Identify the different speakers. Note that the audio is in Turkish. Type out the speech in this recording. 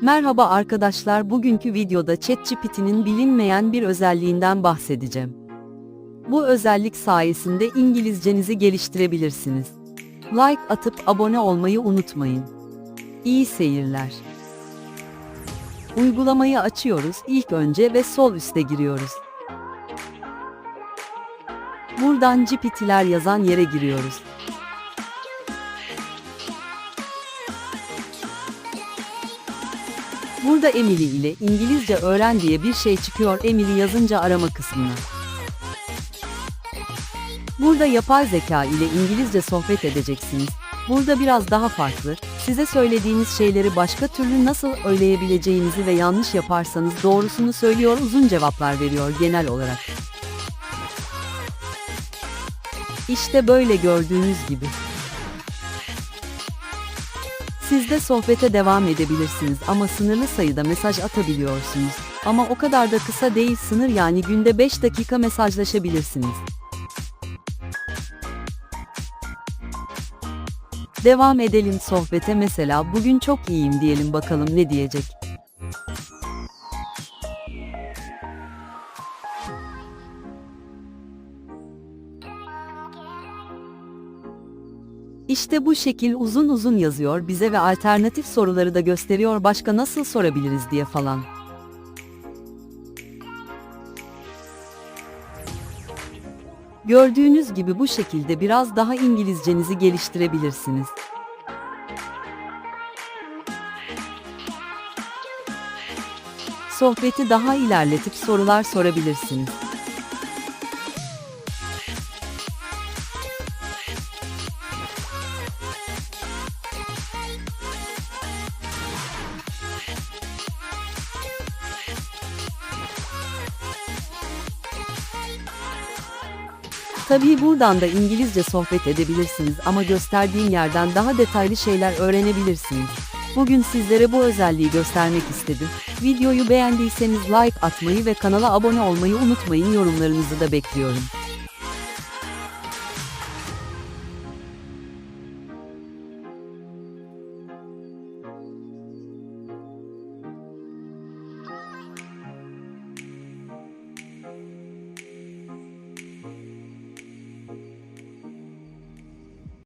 Speaker 1: Merhaba arkadaşlar bugünkü videoda ChatGPT'nin bilinmeyen bir özelliğinden bahsedeceğim. Bu özellik sayesinde İngilizcenizi geliştirebilirsiniz. Like atıp abone olmayı unutmayın. İyi seyirler. Uygulamayı açıyoruz ilk önce ve sol üste giriyoruz. Buradan GPT'ler yazan yere giriyoruz. Burada Emily ile İngilizce öğren diye bir şey çıkıyor Emily yazınca arama kısmına. Burada yapay zeka ile İngilizce sohbet edeceksiniz. Burada biraz daha farklı, size söylediğiniz şeyleri başka türlü nasıl söyleyebileceğinizi ve yanlış yaparsanız doğrusunu söylüyor uzun cevaplar veriyor genel olarak. İşte böyle gördüğünüz gibi. Siz de sohbete devam edebilirsiniz ama sınırlı sayıda mesaj atabiliyorsunuz. Ama o kadar da kısa değil sınır yani günde 5 dakika mesajlaşabilirsiniz. Devam edelim sohbete mesela bugün çok iyiyim diyelim bakalım ne diyecek. İşte bu şekil uzun uzun yazıyor bize ve alternatif soruları da gösteriyor başka nasıl sorabiliriz diye falan. Gördüğünüz gibi bu şekilde biraz daha İngilizcenizi geliştirebilirsiniz. Sohbeti daha ilerletip sorular sorabilirsiniz. Tabii buradan da İngilizce sohbet edebilirsiniz ama gösterdiğim yerden daha detaylı şeyler öğrenebilirsiniz. Bugün sizlere bu özelliği göstermek istedim. Videoyu beğendiyseniz like atmayı ve kanala abone olmayı unutmayın yorumlarınızı da bekliyorum.